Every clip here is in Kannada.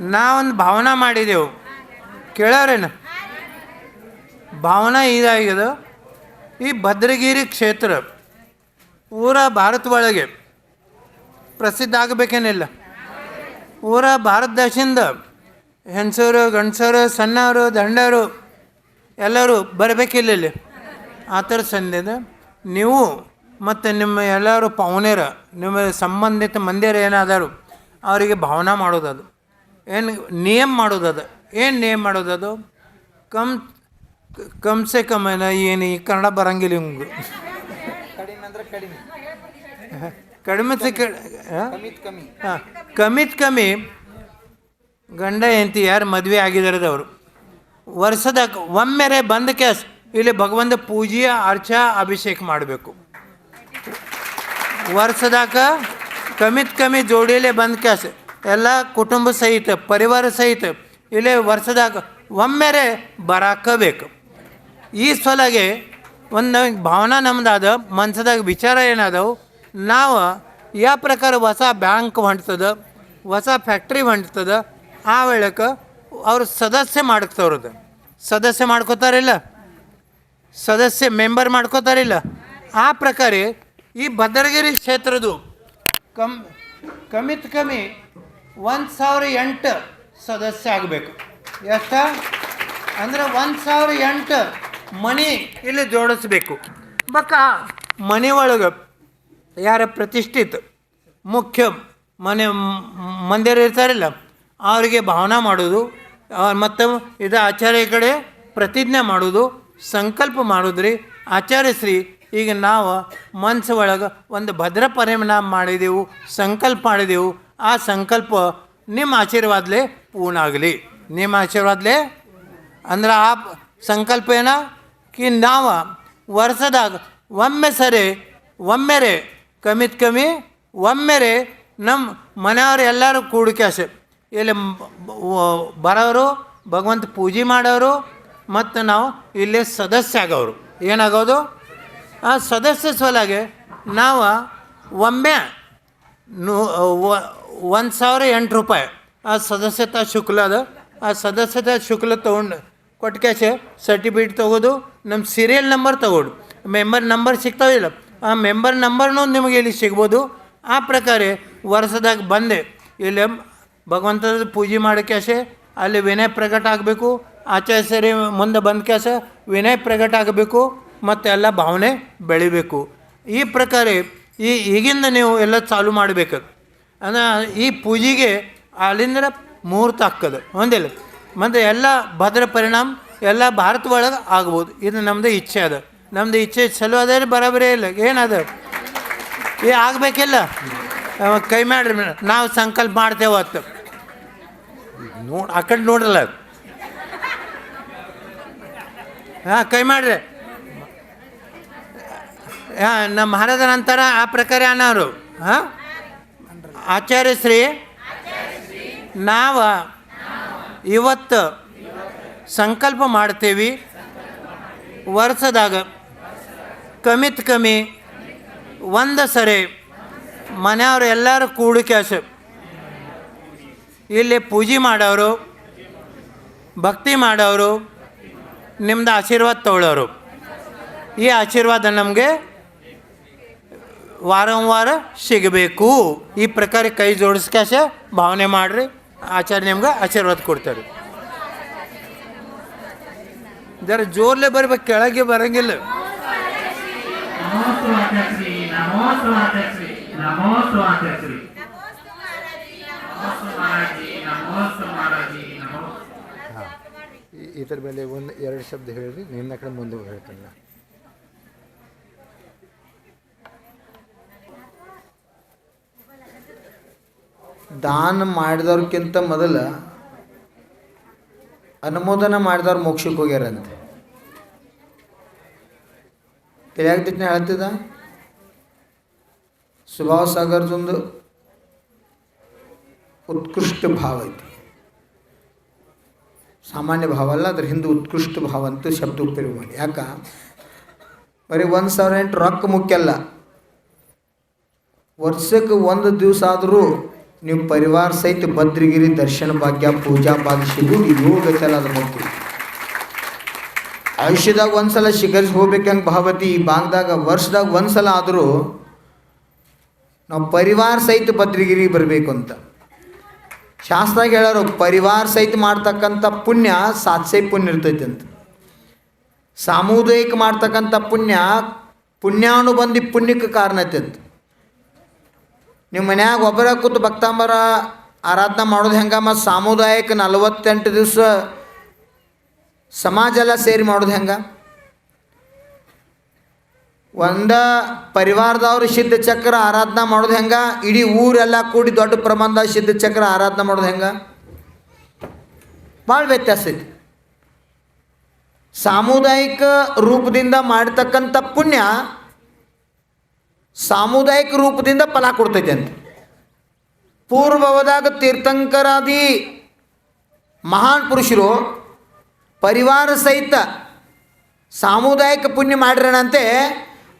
ನಾವೊಂದು ಭಾವನಾ ಮಾಡಿದೆವು. ಕೇಳೋರೇನು? ಭಾವನಾ ಇದಾಗ್ಯದ. ಈ ಭದ್ರಗಿರಿ ಕ್ಷೇತ್ರ ಊರ ಭಾರತ ಒಳಗೆ ಪ್ರಸಿದ್ಧ ಆಗಬೇಕೇನಿಲ್ಲ. ಊರ ಭಾರತ ದೇಶದಿಂದ ಹೆಂಗಸರು ಗಂಡಸರು, ಸಣ್ಣವರು, ದಂಡರು ಎಲ್ಲರೂ ಬರಬೇಕಿಲ್ಲ ಇಲ್ಲಿ. ಆ ಥರ ಸಂದೇದ. ನೀವು ಮತ್ತು ನಿಮ್ಮ ಎಲ್ಲರೂ ಪೌನೇರ, ನಿಮ್ಮ ಸಂಬಂಧಿತ ಮಂದಿರ ಏನಾದರೂ ಅವರಿಗೆ ಭಾವನಾ ಮಾಡೋದದು. ಏನು ನಿಯಮ ಮಾಡೋದದು ಏನು ನೇಮ್ ಮಾಡೋದದು ಕಮ್ ಕಮ್ ಸೆ ಕಮ್ ಏನ ಏನು ಈ ಕನ್ನಡ ಬರಂಗಿಲ್ಲ ಹಿಂಗೆ ಕಡಿಮೆ ಕಡಿಮೆ. ಕಡಿಮೆ ಕಮಿತ್ ಕಮ್ಮಿ ಹಾಂ. ಕಮ್ಮಿತ್ ಕಮ್ಮಿ ಗಂಡ ಹೆಂಡತಿ ಯಾರು ಮದುವೆ ಆಗಿದಾರದವರು ವರ್ಷದ ಒಮ್ಮೆರೆ ಬಂದ ಕ್ಯಾಸ್ ಇಲ್ಲಿ ಭಗವಂತ ಪೂಜೆ ಅರ್ಚ ಅಭಿಷೇಕ ಮಾಡಬೇಕು. ವರ್ಷದಾಗ ಕಮ್ಮಿತ್ ಕಮ್ಮಿ ಜೋಡಿಯಲ್ಲೇ ಬಂದ ಕ್ಯಾಸ್ ಎಲ್ಲ ಕುಟುಂಬ ಸಹಿತ, ಪರಿವಾರ ಸಹಿತ ಇಲ್ಲೇ ವರ್ಷದಾಗ ಒಮ್ಮೆರೆ ಬರಾಕಬೇಕು. ಈ ಸಲಗೆ ಒಂದು ಭಾವನಾ ನಮ್ಮದಾದ ಮನ್ಸದಾಗ ವಿಚಾರ ಏನಾದವು, ನಾವು ಯಾವ ಪ್ರಕಾರ ಹೊಸ ಬ್ಯಾಂಕ್ ಹೊಂಟ್ತದ, ಹೊಸ ಫ್ಯಾಕ್ಟ್ರಿ ಹೊಂಟ್ತದ, ಆ ವೇಳಕ್ಕೆ ಅವರು ಸದಸ್ಯ ಮಾಡ್ತವ್ರದ್ದು ಸದಸ್ಯ ಮಾಡ್ಕೋತಾರಿಲ್ಲ? ಸದಸ್ಯ ಮೆಂಬರ್ ಮಾಡ್ಕೋತಾರಿಲ್ಲ? ಆ ಪ್ರಕಾರ ಈ ಭದ್ರಗಿರಿ ಕ್ಷೇತ್ರದ್ದು ಕಮ್ ಕಮ್ಮಿತ್ ಕಮ್ಮಿ ಒಂದು ಸಾವಿರ ಎಂಟು ಸದಸ್ಯ ಆಗಬೇಕು. ಎಷ್ಟ? ಅಂದ್ರೆ ಒಂದು ಸಾವಿರ ಎಂಟು ಮನಿ ಇಲ್ಲಿ ಜೋಡಿಸ್ಬೇಕು. ಬಕ ಮನೆ ಒಳಗೆ ಯಾರ ಪ್ರತಿಷ್ಠಿತ ಮುಖ್ಯ ಮನೆ ಮಂದಿರ ಇರ್ತಾರಲ್ಲ, ಅವರಿಗೆ ಭಾವನಾ ಮಾಡೋದು ಮತ್ತು ಇದು ಆಚಾರ್ಯ ಕಡೆ ಪ್ರತಿಜ್ಞೆ ಮಾಡೋದು, ಸಂಕಲ್ಪ ಮಾಡೋದ್ರಿ. ಆಚಾರ್ಯಶ್ರೀ ಈಗ ನಾವು ಮನಸ್ಸು ಒಳಗೆ ಒಂದು ಭದ್ರ ಪರಿಣಾಮ ಮಾಡಿದೆವು, ಸಂಕಲ್ಪ ಮಾಡಿದೆವು. ಆ ಸಂಕಲ್ಪ ನಿಮ್ಮ ಆಶೀರ್ವಾದಲೇ ಪೂರ್ಣ ಆಗಲಿ. ನಿಮ್ಮ ಆಶೀರ್ವಾದಲೇ? ಅಂದ್ರೆ ಆ ಸಂಕಲ್ಪ ಏನ? ಕಿ ನಾವು ವರ್ಷದಾಗ ಒಮ್ಮೆ ಸರಿ ಒಮ್ಮೆರೆ ಕಮ್ಮಿತ್ ಕಮ್ಮಿ ಒಮ್ಮೆರೆ ನಮ್ಮ ಮನೆಯವರು ಎಲ್ಲರೂ ಕೂಡಿಕ್ಯಾಸ ಇಲ್ಲಿ ಬರೋರು ಭಗವಂತ ಪೂಜೆ ಮಾಡೋರು ಮತ್ತು ನಾವು ಇಲ್ಲಿ ಸದಸ್ಯ ಆಗೋರು ಏನಾಗೋದು ಆ ಸದಸ್ಯ ಸಲುವಾಗಿ ನಾವು ಒಮ್ಮೆ ನೂ ಒಂದು ಸಾವಿರ ಎಂಟು ರೂಪಾಯಿ. ಆ ಸದಸ್ಯತಾ ಶುಕ್ಲ ಅದ. ಆ ಸದಸ್ಯತಾ ಶುಕ್ಲ ತೊಗೊಂಡು ಕೊಟ್ಕ್ಯಾಚೆ ಸರ್ಟಿಫಿಕೇಟ್ ತೊಗೋದು ನಮ್ಮ ಸೀರಿಯಲ್ ನಂಬರ್ ತೊಗೊಡು. ಮೆಂಬರ್ ನಂಬರ್ ಸಿಗ್ತಾವಿಲ್ಲ ಆ ಮೆಂಬರ್ ನಂಬರ್ನೂ ನಿಮಗೆ ಇಲ್ಲಿ ಸಿಗ್ಬೋದು. ಆ ಪ್ರಕಾರ ವರ್ಷದಾಗ ಬಂದೆ. ಇಲ್ಲಿ ಭಗವಂತದ ಪೂಜೆ ಮಾಡೋಕ್ಯಾಸೆ ಅಲ್ಲಿ ವಿನಯ ಪ್ರಕಟ ಆಗಬೇಕು. ಆಚಾರ್ಯರಿ ಮುಂದೆ ಬಂದ ಕ್ಯಾಸ ವಿನಯ ಪ್ರಕಟ ಆಗಬೇಕು. ಮತ್ತು ಎಲ್ಲ ಭಾವನೆ ಬೆಳಿಬೇಕು. ಈ ಪ್ರಕಾರ ಈ ಈಗಿಂದ ನೀವು ಎಲ್ಲ ಚಾಲು ಮಾಡಬೇಕು. ಈ ಪೂಜೆಗೆ ಅಲ್ಲಿಂದ ಮುಹೂರ್ತ ಹಾಕೋದು. ಒಂದಿಲ್ಲ. ಮತ್ತು ಎಲ್ಲ ಭದ್ರ ಪರಿಣಾಮ, ಎಲ್ಲ ಭಾರತ ಒಳಗೆ ಆಗ್ಬೋದು. ಇದು ನಮ್ಮದು ಇಚ್ಛೆ ಅದು. ನಮ್ಮದು ಇಚ್ಛೆ ಚಲೋ ಅದೇ ಬರೋಬರೇ ಇಲ್ಲ. ಏನದ? ಏ, ಆಗಬೇಕಿಲ್ಲ. ಕೈ ಮಾಡ್ರಿ. ನಾವು ಸಂಕಲ್ಪ ಮಾಡ್ತೇವೆ ಹೊತ್ತು ನೋಡಿ, ಆ ಕಡೆ ನೋಡ್ರಲ್ಲ ಹಾಂ, ಕೈ ಮಾಡ್ರಿ. ಹಾಂ, ನಮ್ಮ ಮಹಾರಾಜ ನಂತರ ಆ ಪ್ರಕಾರ ಅನ್ನೋರು ಹಾಂ? ಆಚಾರ್ಯ ಶ್ರೀ ನಾವು ಇವತ್ತು ಸಂಕಲ್ಪ ಮಾಡ್ತೀವಿ. ವರ್ಷದಾಗ ಕಮಿತ್ ಕಮ್ಮಿ ಒಂದು ಸರಿ ಮನೆಯವರು ಎಲ್ಲರೂ ಕೂಡಿಕೆಸ ಇಲ್ಲಿ ಪೂಜೆ ಮಾಡೋರು ಭಕ್ತಿ ಮಾಡೋರು ನಿಮ್ದು ಆಶೀರ್ವಾದ ತಗೊಳ್ಳೋರು. ಈ ಆಶೀರ್ವಾದ ನಮಗೆ ವಾರಂವಾರ ಸಿಗಬೇಕು. ಈ ಪ್ರಕಾರ ಕೈ ಜೋಡಿಸ್ಕಾಶ ಭಾವನೆ ಮಾಡಿರಿ. ಆಚಾರ್ಯ ನಿಮ್ಗೆ ಆಶೀರ್ವಾದ ಕೊಡ್ತಾರೆ. ಜರ ಜೋರ್ಲೆ ಬರ್ಬೇಕು ಕೆಳಗೆ ಬರಂಗಿಲ್ಲ. ಇದ್ರ ಮೇಲೆ ಒಂದು ಎರಡು ಶಬ್ದ ಹೇಳಿರಿ, ನಿನ್ನ ಕಡೆ ಮುಂದೆ ಹೇಳ್ತಾನೆ ದಾನ ಮಾಡಿದವ್ರಕ್ಕಿಂತ ಮೊದಲು ಅನುಮೋದನ ಮಾಡಿದವ್ರು ಮೋಕ್ಷಕ್ಕೆ ಹೋಗ್ಯಾರಂತೆ. ತಿಳಿಯಾಗ್ತಿತ್ತು ಹೇಳ್ತಿದ್ದ? ಸುಭಾವ ಸಾಗರ್ದೊಂದು ಉತ್ಕೃಷ್ಟ ಭಾವ ಐತಿ. ಸಾಮಾನ್ಯ ಭಾವ ಅಲ್ಲ ಅದ್ರ ಹಿಂದೆ ಉತ್ಕೃಷ್ಟ ಭಾವ ಅಂತ ಶಬ್ದ ಉಪಯೋಗ ಮಾಡಿ. ಯಾಕ? ಬರೀ ಒಂದು ಸಾವಿರ ಎಂಟು ರೊಕ್ಕ ಮುಖ್ಯ ಅಲ್ಲ. ವರ್ಷಕ್ಕೆ ಒಂದು ದಿವಸ ಆದರೂ ನೀವು ಪರಿವಾರ ಸಹಿತ ಭದ್ರಗಿರಿ, ದರ್ಶನ ಭಾಗ್ಯ, ಪೂಜಾ ಭಾಗ್ಯ ಸಿಗೋದು ಯೋಗ ಚಲದ ಮುಕ್ತಿ ಆಯುಷ್ಯದಾಗ ಒಂದ್ಸಲ ಶಿಖರಿಸಿ ಹೋಗ್ಬೇಕಂಗೆ ಭಾವತಿ, ಈ ಭಾಗದಾಗ ವರ್ಷದಾಗ ಒಂದ್ಸಲ ಆದರೂ ನಾವು ಪರಿವಾರ ಸಹಿತ ಭದ್ರಗಿರಿ ಬರಬೇಕು ಅಂತ ಶಾಸ್ತ್ರಾಗ ಹೇಳೋರು, ಪರಿವಾರ ಸಹಿತ ಮಾಡ್ತಕ್ಕಂಥ ಪುಣ್ಯ ಸಾತ್ಸೆ ಪುಣ್ಯ ಇರ್ತೈತೆ ಅಂತ ಸಾಮುದಾಯಿಕ ಮಾಡ್ತಕ್ಕಂಥ ಪುಣ್ಯ ಪುಣ್ಯಾನುಬಂಧಿ ಪುಣ್ಯಕ್ಕೆ ಕಾರಣ ಐತೆ ಅಂತ ನಿಮ್ಮ ಮನ್ಯಾಗ ಒಬ್ಬರ ಕೂತು ಭಕ್ತಾಂಬರ ಆರಾಧನೆ ಮಾಡೋದು ಹೆಂಗೆ ಮತ್ತು ಸಾಮುದಾಯಿಕ ನಲವತ್ತೆಂಟು ದಿವಸ ಸಮಾಜ ಎಲ್ಲ ಸೇರಿ ಮಾಡೋದು ಹೆಂಗೆ? ಒಂದ ಪರಿವಾರದವ್ರು ಸಿದ್ಧ ಚಕ್ರ ಆರಾಧನೆ ಮಾಡೋದು ಹೆಂಗೆ? ಇಡೀ ಊರೆಲ್ಲ ಕೂಡಿ ದೊಡ್ಡ ಪ್ರಮಾಣದ ಸಿದ್ಧ ಚಕ್ರ ಆರಾಧನೆ ಮಾಡೋದು ಹೆಂಗೆ? ಭಾಳ ವ್ಯತ್ಯಾಸ ಐತಿ. ಸಾಮುದಾಯಿಕ ರೂಪದಿಂದ ಮಾಡತಕ್ಕಂಥ ಪುಣ್ಯ ಸಾಮುದಾಯಿಕ ರೂಪದಿಂದ ಫಲ ಕೊಡ್ತೈತೆ ಅಂತ. ಪೂರ್ವವದಾಗ ತೀರ್ಥಂಕರಾದಿ ಮಹಾನ್ ಪುರುಷರು ಪರಿವಾರ ಸಹಿತ ಸಾಮುದಾಯಿಕ ಪುಣ್ಯ ಮಾಡಿರಣಂತೆ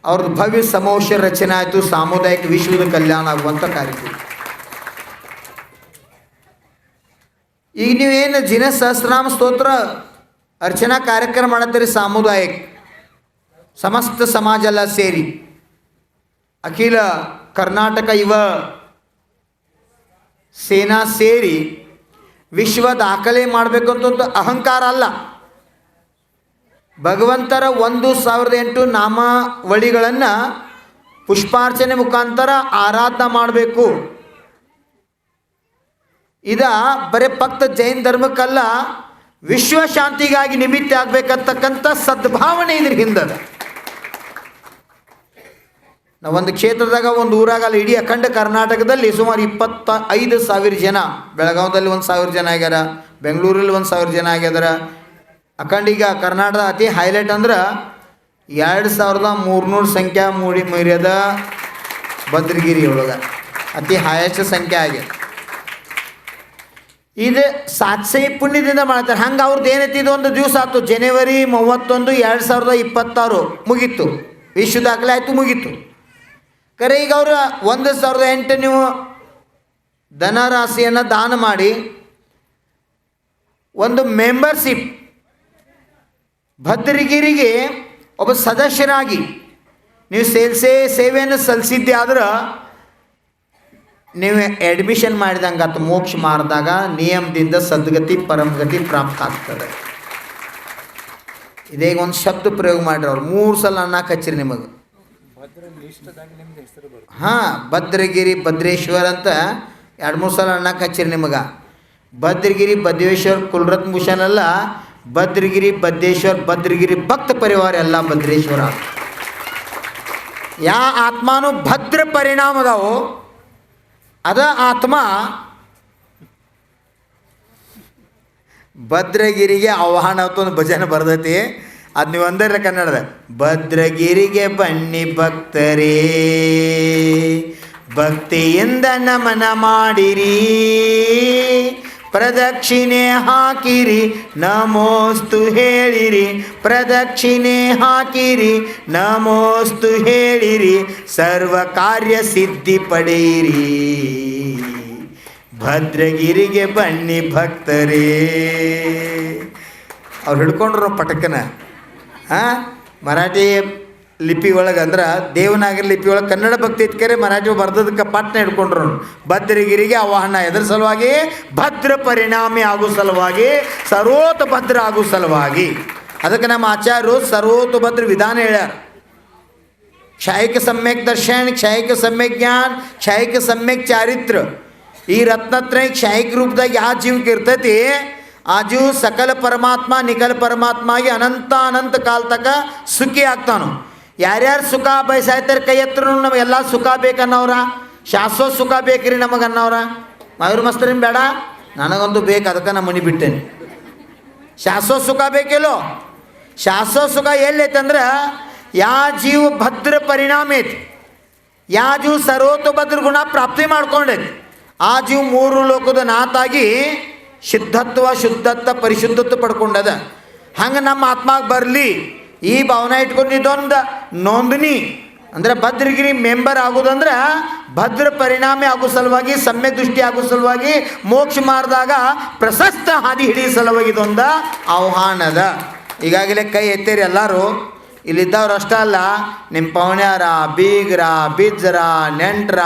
ಅವ್ರದ್ದು ಭವ್ಯ ಸಮೋಷ ರಚನೆ ಆಯಿತು, ಸಾಮುದಾಯಿಕ ವಿಶ್ವದ ಕಲ್ಯಾಣ ಆಗುವಂಥ ಕಾರ್ಯಕ್ರಮ. ಈಗ ನೀವೇನು ಜಿನ ಸಹಸ್ರನಾಮ ಸ್ತೋತ್ರ ಅರ್ಚನಾ ಕಾರ್ಯಕ್ರಮ ಮಾಡತ್ತೀರಿ ಸಾಮುದಾಯಿಕ, ಸಮಸ್ತ ಸಮಾಜ ಎಲ್ಲ ಸೇರಿ. ಅಖಿಲ ಕರ್ನಾಟಕ ಯುವ ಸೇನಾ ಸೇರಿ ವಿಶ್ವ ದಾಖಲೆ ಮಾಡಬೇಕು ಅಂತ ಒಂದು ಅಹಂಕಾರ ಅಲ್ಲ. ಭಗವಂತರ ಒಂದು ಸಾವಿರದ ಎಂಟು ನಾಮಾವಳಿಗಳನ್ನು ಪುಷ್ಪಾರ್ಚನೆ ಮುಖಾಂತರ ಆರಾಧನೆ ಮಾಡಬೇಕು. ಇದ ಬರೀ ಭಕ್ತ ಜೈನ್ ಧರ್ಮಕ್ಕಲ್ಲ, ವಿಶ್ವ ಶಾಂತಿಗಾಗಿ ನಿಮಿತ್ತ ಆಗ್ಬೇಕಂತಕ್ಕಂಥ ಸದ್ಭಾವನೆ ಇದ್ರ ಹಿಂದದ. ನಾವು ಒಂದು ಕ್ಷೇತ್ರದಾಗ, ಒಂದು ಊರಾಗ, ಅಲ್ಲಿ ಇಡೀ ಅಖಂಡ ಕರ್ನಾಟಕದಲ್ಲಿ ಸುಮಾರು ಇಪ್ಪತ್ತ ಐದು ಸಾವಿರ ಜನ, ಬೆಳಗಾವದಲ್ಲಿ ಒಂದು ಸಾವಿರ ಜನ ಆಗ್ಯಾರ, ಬೆಂಗಳೂರಲ್ಲಿ ಒಂದು ಸಾವಿರ ಜನ ಆಗ್ಯಾರ ಅಖಂಡ ಈಗ ಕರ್ನಾಟಕದ ಅತಿ ಹೈಲೈಟ್ ಅಂದ್ರೆ ಎರಡು ಸಾವಿರದ ಮೂರ್ನೂರು ಸಂಖ್ಯಾ ಮೂಡಿ ಮೀರ್ಯದ ಭದ್ರಗಿರಿ ಒಳಗೆ ಅತಿ ಹೈಯೆಸ್ಟ್ ಸಂಖ್ಯೆ ಆಗ್ಯದ. ಇದು ಸಾತ್ಸೈ ಪುಣ್ಯದಿಂದ ಮಾಡ್ತಾರೆ. ಹಂಗೆ ಅವ್ರದ್ದು ಏನೈತಿ, ಇದು ಒಂದು ದಿವಸ ಆಯ್ತು ಜನವರಿ ಮೂವತ್ತೊಂದು, ಎರಡು ಸಾವಿರದ ಇಪ್ಪತ್ತಾರು ಮುಗೀತು. ವಿಶ್ವ ದಾಖಲೆ ಆಯಿತು, ಮುಗೀತು. ಕರೆ, ಈಗ ಅವರು ಒಂದು ಸಾವಿರದ ಎಂಟು ನೀವು ಧನರಾಶಿಯನ್ನು ದಾನ ಮಾಡಿ, ಒಂದು ಮೆಂಬರ್ಶಿಪ್ ಭದ್ರಗಿರಿಗೆ ಒಬ್ಬ ಸದಸ್ಯರಾಗಿ ನೀವು ಸೇಲ್ಸೇ ಸೇವೆಯನ್ನು ಸಲ್ಲಿಸಿದ್ದೆ ಆದ್ರೆ ನೀವು ಅಡ್ಮಿಷನ್ ಮಾಡಿದಂಗೆ ಅಥವಾ ಮೋಕ್ಷ ಮಾಡಿದಾಗ ನಿಯಮದಿಂದ ಸದ್ಗತಿ ಪರಮಗತಿ ಪ್ರಾಪ್ತ ಆಗ್ತದೆ. ಇದೀಗ ಒಂದು ಶಬ್ದ ಪ್ರಯೋಗ ಮಾಡಿರೋರು, ಮೂರು ಸಲ ಅನ್ನ ಕಚ್ಚಿರಿ ನಿಮಗೆ. ಹಾಂ, ಭದ್ರಗಿರಿ ಭದ್ರೇಶ್ವರ್ ಅಂತ ಎರಡು ಮೂರು ಸಲ ಅನ್ನಕ್ಕೆ ಕಚ್ಚಿರಿ ನಿಮಗೆ. ಭದ್ರಗಿರಿ ಭದ್ರೇಶ್ವರ್ ಕುಲರತ್ ಭೂಷಣ್ ಅಲ್ಲ, ಭದ್ರಗಿರಿ ಭದ್ರೇಶ್ವರ್ ಭದ್ರಗಿರಿ ಭಕ್ತ ಪರಿವಾರ ಎಲ್ಲ ಭದ್ರೇಶ್ವರ. ಯಾ ಆತ್ಮಾನು ಭದ್ರ ಪರಿಣಾಮ ಅದಾವು. ಅದ ಆತ್ಮ ಭದ್ರಗಿರಿಗೆ ಆಹ್ವಾನ ಅಂತ ಒಂದು ಭಜನೆ ಬರ್ತೈತಿ. ಅದು ನೀವು ಅಂದರೆ ಕನ್ನಡದ. ಭದ್ರಗಿರಿಗೆ ಬನ್ನಿ ಭಕ್ತರೇ, ಭಕ್ತಿಯಿಂದ ನಮನ ಮಾಡಿರಿ. ಪ್ರದಕ್ಷಿಣೆ ಹಾಕಿರಿ, ನಮೋಸ್ತು ಹೇಳಿರಿ. ಪ್ರದಕ್ಷಿಣೆ ಹಾಕಿರಿ, ನಮೋಸ್ತು ಹೇಳಿರಿ. ಸರ್ವ ಕಾರ್ಯ ಸಿದ್ಧಿ ಪಡೆಯಿರಿ. ಭದ್ರಗಿರಿಗೆ ಬನ್ನಿ ಭಕ್ತರೇ. ಅವ್ರು ಹಿಡ್ಕೊಂಡ್ರು ಪಟಕನ. ಹಾಂ ಮರಾಠಿ ಲಿಪಿ ಒಳಗೆ ಅಂದ್ರೆ ದೇವನಾಗರಿ ಲಿಪಿ ಒಳಗೆ ಕನ್ನಡ ಭಕ್ತಿ ಇತ್ಕರೆ ಮರಾಠಿ ಬರ್ದದಕ್ಕೆ ಪಟ್ನ ಹಿಡ್ಕೊಂಡ್ರು ಭದ್ರಗಿರಿಗೆ ಆವಾಹನ ಎದ್ರ ಸಲುವಾಗಿ? ಭದ್ರ ಪರಿಣಾಮಿ ಆಗೋ ಸಲುವಾಗಿ ಸರ್ವೋತ ಭದ್ರ ಆಗೋ ಸಲುವಾಗಿ. ಅದಕ್ಕೆ ನಮ್ಮ ಆಚಾರ್ಯರು ಸರ್ವೋತ ಭದ್ರ ವಿಧಾನ ಹೇಳ್ಯಾರ. ಕ್ಷಾಯಿಕ ಸಮ್ಯಕ್ ದರ್ಶನ್, ಕ್ಷಾಯಿಕ ಸಮ್ಯಕ್ ಜ್ಞಾನ, ಕ್ಷಾಯಿಕ ಸಮ್ಯಕ್ ಚಾರಿತ್ರ. ಈ ರತ್ನತ್ರ ಕ್ಷಾಯಿಕ ರೂಪದಾಗ ಯಾವ ಜೀವಕ್ಕೆ ಇರ್ತೈತಿ? ಆ ಜೀವ ಸಕಲ ಪರಮಾತ್ಮ ನಿಖಲ ಪರಮಾತ್ಮಗೆ ಅನಂತ ಅನಂತ ಕಾಲ ತಕ ಸುಖಿ ಆಗ್ತಾನು. ಯಾರ್ಯಾರು ಸುಖ ಬಯಸಾಯ್ತಾರೆ ಕೈ ಹತ್ರ ನಮಗೆಲ್ಲ ಸುಖ ಬೇಕನ್ನವ್ರ. ಶಾಶ್ವತ ಸುಖ ಬೇಕ್ರಿ ನಮಗೆ ಅನ್ನವ್ರ ಮಯೂರ್ ಮಸ್ತರಿನ್ ಬೇಡ, ನನಗೊಂದು ಬೇಕು, ಅದಕ್ಕೆ ನಾನು ಮನಿ ಬಿಟ್ಟೇನೆ ಶಾಶ್ವತ ಸುಖ ಬೇಕಿಲ್ಲೋ? ಶಾಶ್ವತ ಸುಖ ಎಲ್ಲೈತೆ ಅಂದ್ರೆ ಯಾ ಜೀವ ಭದ್ರ ಪರಿಣಾಮ ಐತಿ. ಯಾ ಜೀವ ಸರ್ವೋತ್ತ ಭದ್ರ ಗುಣ ಪ್ರಾಪ್ತಿ ಮಾಡ್ಕೊಂಡೈತಿ. ಆ ಜೀವ ಮೂರು ಲೋಕದ ನಾತಾಗಿ ಸಿದ್ಧತ್ವ, ಶುದ್ಧತ್ವ, ಪರಿಶುದ್ಧತ್ವ ಪಡ್ಕೊಂಡದ. ಹಂಗೆ ನಮ್ಮ ಆತ್ಮಾಗ ಬರಲಿ. ಈ ಭಾವನೆ ಇಟ್ಕೊಂಡಿದೊಂದು ನೋಂದಿನಿ ಅಂದರೆ ಭದ್ರಗಿರಿ ಮೆಂಬರ್ ಆಗೋದಂದ್ರೆ ಭದ್ರ ಪರಿಣಾಮಿ ಆಗೋ ಸಲುವಾಗಿ, ಸಮ್ಯ ದೃಷ್ಟಿ ಆಗೋ ಸಲುವಾಗಿ, ಮೋಕ್ಷ ಮಾರ್ದಾಗ ಪ್ರಶಸ್ತ ಹಾದಿ ಹಿಡಿಯೋ ಸಲುವಾಗಿ ಇದೊಂದು ಆಹ್ವಾನದ. ಈಗಾಗಲೇ ಕೈ ಎತ್ತೇರಿ ಎಲ್ಲರೂ. ಇಲ್ಲಿದ್ದವ್ರು ಅಷ್ಟೇ ಅಲ್ಲ ನಿಮ್ಮ ಪೌಣ್ಯಾರ ಬೀಗ್ರ ಬಿಜ್ರ ನೆಂಟ್ರ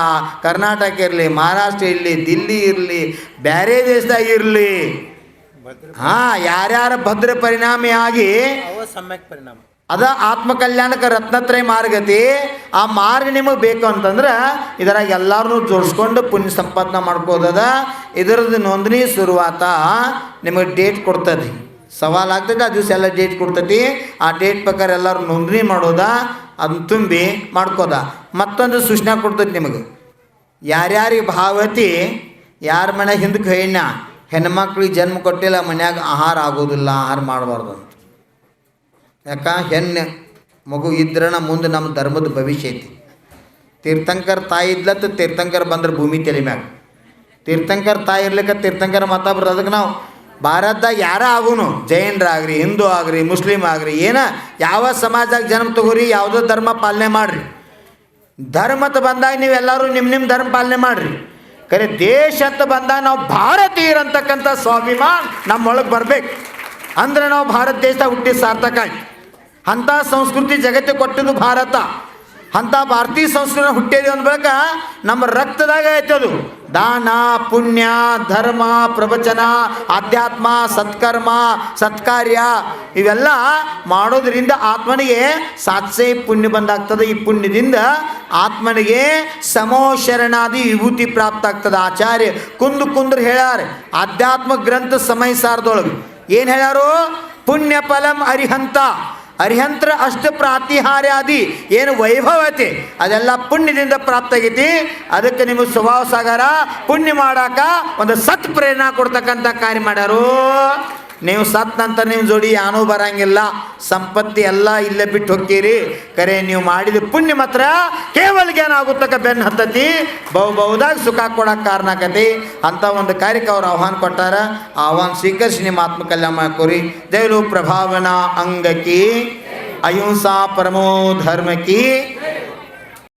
ಕರ್ನಾಟಕ ಇರಲಿ ಮಹಾರಾಷ್ಟ್ರ ಇರಲಿ ದಿಲ್ಲಿ ಇರಲಿ ಬೇರೆ ದೇಶದಾಗ ಇರಲಿ. ಹಾಂ ಯಾರ್ಯಾರ ಭದ್ರ ಪರಿಣಾಮಿಯಾಗಿ ಅವ ಸಮ್ಯಕ್ ಪರಿಣಾಮ. ಅದ ಆತ್ಮಕಲ್ಯಾಣಕ ರತ್ನತ್ರಯ ಮಾರ್ಗತಿ ಆ ಮಾರ್ಗ ನಿಮಗೆ ಬೇಕು ಅಂತಂದ್ರೆ ಇದರಾಗ ಎಲ್ಲರನ್ನೂ ಜೋಡಿಸ್ಕೊಂಡು ಪುಣ್ಯ ಸಂಪಾದನೆ ಮಾಡ್ಕೋದದ. ಇದರದ್ದು ನೋಂದಣಿ ಶುರುವಾತ ನಿಮಗೆ ಡೇಟ್ ಕೊಡ್ತದೆ. ಸವಾಲು ಆಗ್ತೈತೆ ಆ ದಿವಸ ಎಲ್ಲ ಡೇಟ್ ಕೊಡ್ತೈತಿ. ಆ ಡೇಟ್ ಪ್ರಕಾರ ಎಲ್ಲರೂ ನೋಂದಣಿ ಮಾಡೋದ? ಅದನ್ನ ತುಂಬಿ ಮಾಡ್ಕೋದ. ಮತ್ತೊಂದು ಸೂಚನೆ ಕೊಡ್ತೈತಿ ನಿಮಗೆ. ಯಾರ್ಯಾರಿಗೆ ಭಾವತಿ, ಯಾರ ಮನೆ ಹಿಂದಕ್ಕೆ ಹೆಣ್ಣ ಹೆಣ್ಮಕ್ಳಿಗೆ ಜನ್ಮ ಕೊಟ್ಟಿಲ್ಲ, ಮನ್ಯಾಗ ಆಹಾರ ಆಗೋದಿಲ್ಲ, ಆಹಾರ ಮಾಡಬಾರ್ದು ಅಂತ. ಯಾಕ? ಹೆಣ್ಣು ಮಗು ಇದ್ರನ ಮುಂದೆ ನಮ್ಮ ಧರ್ಮದ ಭವಿಷ್ಯ ಐತಿ. ತೀರ್ಥಂಕರ್ ತಾಯಿ ಇದ್ಲತ್ತ ತೀರ್ಥಂಕರ್ ಬಂದ್ರೆ ಭೂಮಿ ತಲೆ ಮ್ಯಾಗ. ತೀರ್ಥಂಕರ್ ತಾಯಿ ಇರ್ಲಿಕ್ಕೆ ತೀರ್ಥಂಕರ್ ಮತ ಅದಕ್ಕೆ ನಾವು. ಭಾರತದಾಗ ಯಾರ ಆಗುನು? ಜೈನರಾಗ್ರಿ ಹಿಂದೂ ಆಗ್ರಿ ಮುಸ್ಲಿಮ್ ಆಗ್ರಿ, ಏನ? ಯಾವ ಸಮಾಜದಾಗ ಜನ್ಮ ತಗೋರಿ, ಯಾವುದೋ ಧರ್ಮ ಪಾಲನೆ ಮಾಡಿರಿ. ಧರ್ಮದ ಬಂದಾಗ ನೀವೆಲ್ಲರೂ ನಿಮ್ಮ ನಿಮ್ಮ ಧರ್ಮ ಪಾಲನೆ ಮಾಡಿರಿ. ಕರೆ ದೇಶ ಅಂತ ಬಂದಾಗ ನಾವು ಭಾರತೀಯರಂತಕ್ಕಂಥ ಸ್ವಾಭಿಮಾನ ನಮ್ಮೊಳಗೆ ಬರ್ಬೇಕು. ಅಂದ್ರೆ ನಾವು ಭಾರತ ದೇಶದಾಗ ಹುಟ್ಟಿ ಸಾರ್ಥಕ ಆಯ್ತು. ಅಂಥ ಸಂಸ್ಕೃತಿ ಜಗತ್ತಿಗೆ ಕೊಟ್ಟಿದ್ದು ಭಾರತ. ಅಂಥ ಭಾರತೀಯ ಸಂಸ್ಕೃತಿ ಹುಟ್ಟಿದ್ವಿ ಅಂದ ಬಳಿಕ ನಮ್ಮ ರಕ್ತದಾಗ ಐತೆ ಅದು. ದಾನ, ಪುಣ್ಯ, ಧರ್ಮ, ಪ್ರವಚನ, ಆಧ್ಯಾತ್ಮ, ಸತ್ಕರ್ಮ, ಸತ್ಕಾರ್ಯ ಇವೆಲ್ಲ ಮಾಡೋದ್ರಿಂದ ಆತ್ಮನಿಗೆ ಸಾತ್ಸೆ ಪುಣ್ಯ ಬಂದಾಗ್ತದೆ. ಈ ಪುಣ್ಯದಿಂದ ಆತ್ಮನಿಗೆ ಸಮೋ ಶರಣಾದಿ ವಿಭೂತಿ ಪ್ರಾಪ್ತ ಆಗ್ತದೆ ಆಚಾರ್ಯ ಕುಂದು ಕುಂದ್ರ ಹೇಳ್ಯಾರ, ಆಧ್ಯಾತ್ಮ ಗ್ರಂಥ ಸಮಯ ಸಾರದೊಳಗೆ ಏನು ಹೇಳ್ಯಾರು? ಪುಣ್ಯ ಫಲಂ ಅರಿಹಂತ. ಅರಿಹಂತ್ರ ಅಷ್ಟ ಪ್ರಾತಿಹಾರ್ಯಾದಿ. ಏನು ವೈಭವತೆ? ಅದೆಲ್ಲ ಪುಣ್ಯದಿಂದ ಪ್ರಾಪ್ತ ಆಗೈತಿ ಅದಕ್ಕೆ ನಿಮಗೆ ಸ್ವಭಾವ ಸಾಗರ ಪುಣ್ಯ ಮಾಡಾಕ ಒಂದು ಸತ್ ಪ್ರೇರಣಾ ಕೊಡ್ತಕ್ಕಂಥ ಕಾರ್ಯ ಮಾಡ್ಯಾರು. ನೀವು ಸತ್ ನಂತರ ನಿಮ್ಮ ಜೋಡಿ ಯಾನೂ ಬರಂಗಿಲ್ಲ. ಸಂಪತ್ತಿ ಎಲ್ಲ ಇಲ್ಲೇ ಬಿಟ್ಟು ಹೋಗ್ತೀರಿ. ಕರೆ, ನೀವು ಮಾಡಿದ ಪುಣ್ಯ ಮಾತ್ರ ಕೇವಲ ಏನಾಗುತ್ತಕ ಬೆನ್ನು ಹತ್ತತಿ. ಬಹು ಬಹುದಾಗಿ ಸುಖ ಕೊಡಕ್ಕೆ ಕಾರಣ ಆಕತಿ. ಅಂತ ಒಂದು ಕಾರ್ಯಕ್ಕೆ ಅವ್ರು ಆಹ್ವಾನ ಕೊಟ್ಟಾರ. ಆಹ್ವಾನ ಸ್ವೀಕರಿಸಿ ನಿಮ್ಮ ಆತ್ಮ ಕಲ್ಯಾಣ ಮಾಡ್ಕೋರಿ. ದೇವರು ಪ್ರಭಾವನಾ ಅಂಗಕಿ ಅಹಿಂಸಾ ಪರಮೋ ಧರ್ಮಕಿ